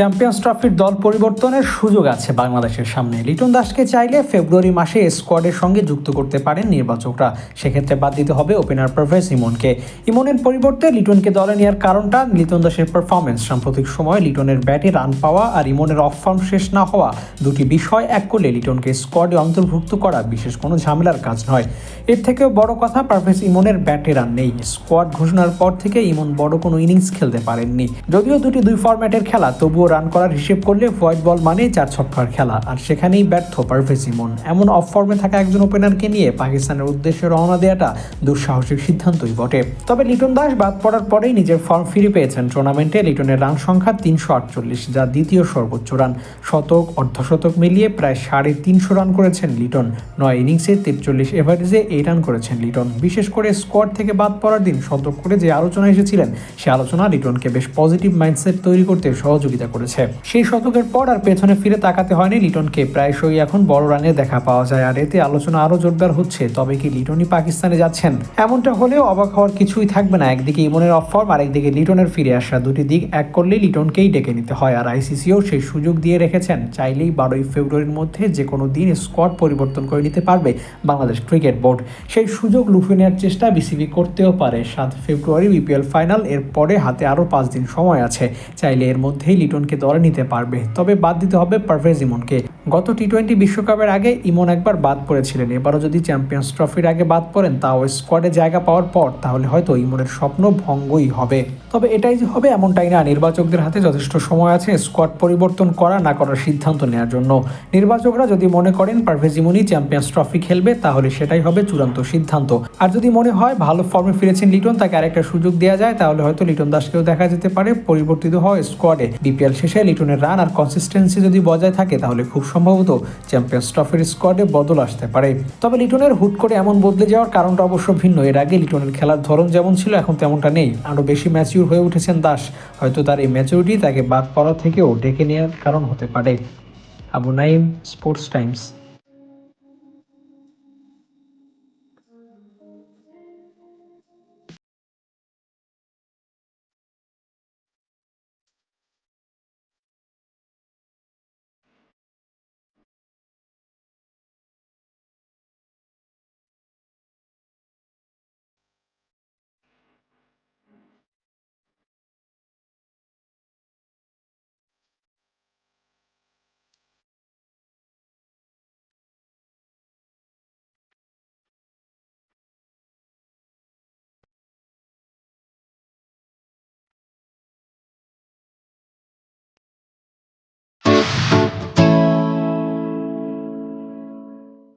Champions ট্রফির দল পরিবর্তনের সুযোগ আছে বাংলাদেশের সামনে। লিটন দাসকে চাইলে ফেব্রুয়ারি মাসে স্কোয়াডের সঙ্গে যুক্ত করতে পারেন নির্বাচকরা। সেক্ষেত্রে বাদ দিতে হবে ওপেনার পারভেজ ইমনকে। ইমনের পরিবর্তে লিটনকে দলে নেওয়ার কারণটা লিটন দাসের পারফরমেন্স সাম্প্রতিক সময়ে লিটনের ব্যাটে রান পাওয়া আর ইমনের অফ ফর্ম শেষ না হওয়া দুটি বিষয় এক করলে লিটনকে স্কোয়াডে অন্তর্ভুক্ত করা বিশেষ কোনো ঝামেলার কাজ নয়। এর থেকেও বড় কথা, পারভেজ ইমনের ব্যাটে রান নেই। স্কোয়াড ঘোষণার পর থেকে ইমন বড় কোনো ইনিংস খেলতে পারেননি। যদিও দুটি দুই ফরম্যাটের খেলা, তবুও রান করার হিসেব করলে হোয়াইট বল মানে চার ছক্কার খেলা। আর সেখানেই ব্যর্থ পারভেজ ইমন এমন অফ ফর্মে থাকা একজন ওপেনারকে নিয়ে পাকিস্তানের উদ্দেশ্যে রওনা দেওয়াটা দুঃসাহসিক সিদ্ধান্তই বটে। তবে লিটন দাস বাদ পড়ার পরেই নিজের ফর্ম ফিরে পেয়েছেন টুর্নামেন্টে লিটনের রান সংখ্যা তিনশো আটচল্লিশ, যা দ্বিতীয় সর্বোচ্চ রান। শতক, অর্ধশতক মিলিয়ে প্রায় সাড়ে তিনশো রান করেছেন লিটন। নয় ইনিংসে তিরচল্লিশ এভারেজে এই রান করেছেন লিটন। বিশেষ করে স্কোয়াড থেকে বাদ পড়ার দিন শতক করে যে আলোচনা এসেছিলেন, সে আলোচনা লিটনকে বেশ পজিটিভ মাইন্ডসেট তৈরি করতে সহযোগিতা করেছে। সেই শতকের পর আর পেছনে ফিরে তাকাতে হয়নি লিটনকে। প্রায়শই এখন বড় রানের দেখা পাওয়া যায়, আর এতে আলোচনা আরও জোরদার হচ্ছে। তবে কি লিটনই পাকিস্তানে যাচ্ছেন? এমনটা হলেও অবাক হওয়ার কিছুই থাকবে না। একদিকে ইমনের অফ ফর্ম, আর একদিকে লিটনের ফিরে আসা দুটি দিক এক করলে লিটনকেই ডেকে নিতে হয়। আর আইসিসিও সেই সুযোগ দিয়ে রেখেছেন। চাইলেই বারোই ফেব্রুয়ারির মধ্যে যে কোনো দিন স্কোয়াড পরিবর্তন করে নিতে পারবে বাংলাদেশ ক্রিকেট বোর্ড। সেই সুযোগ লুফে নেওয়ার চেষ্টা বিসিবি করতেও পারে। সাত ফেব্রুয়ারি বিপিএল ফাইনাল এর পরে হাতে আরও পাঁচ দিন সময় আছে। চাইলে এর মধ্যেই লিটনকে দলে নিতে পারবে। তবে বাদ দিতে হবে পারভেজ ইমনকে। গত টি টোয়েন্টি বিশ্বকাপের আগে ইমন একবার বাদ পড়েছিলেন। এবারও যদি চ্যাম্পিয়ন্স ট্রফির আগে বাদ পড়েন, তাও স্কোয়াডে জায়গা পাওয়ার পর তাহলে হয়তো ইমনের স্বপ্ন ভঙ্গই হবে। তবে এটাই যে হবে এমনটাই না। নির্বাচকদের হাতে যথেষ্ট সময় আছে স্কোয়াড পরিবর্তন করা, না করার সিদ্ধান্ত নেওয়ার জন্য। নির্বাচকরা যদি মনে করেন পারভেজ ইমনই চ্যাম্পিয়ন্স ট্রফি খেলবে, তাহলে সেটাই হবে চূড়ান্ত সিদ্ধান্ত। আর যদি মনে হয় ভালো ফর্মে ফিরেছেন লিটন, তাকে আরেকটা সুযোগ দেওয়া যায়, তাহলে হয়তো লিটন দাসকেও দেখা যেতে পারে। পরিবর্তিত হয় স্কোয়াডে বিপিএল শেষে লিটনের রান আর কনসিস্টেন্সি যদি বজায় থাকে, তাহলে খুব সম্ভবত চ্যাম্পিয়ন্স ট্রফির স্কোয়াডে বদল আসতে পারে। তবে লিটনের হুট করে এমন বদলে যাওয়ার কারণটা অবশ্য ভিন্ন। এর আগে লিটনের খেলার ধরন যেমন ছিল, এখন তেমনটা নেই। আরও বেশি ম্যাচিউর হয়ে উঠেছেন দাস। হয়তো তার এই ম্যাচিউরিটি তাকে বাদ পড়া থেকেও ডেকে নেওয়ার কারণ হতে পারে। Abu Naim sports Times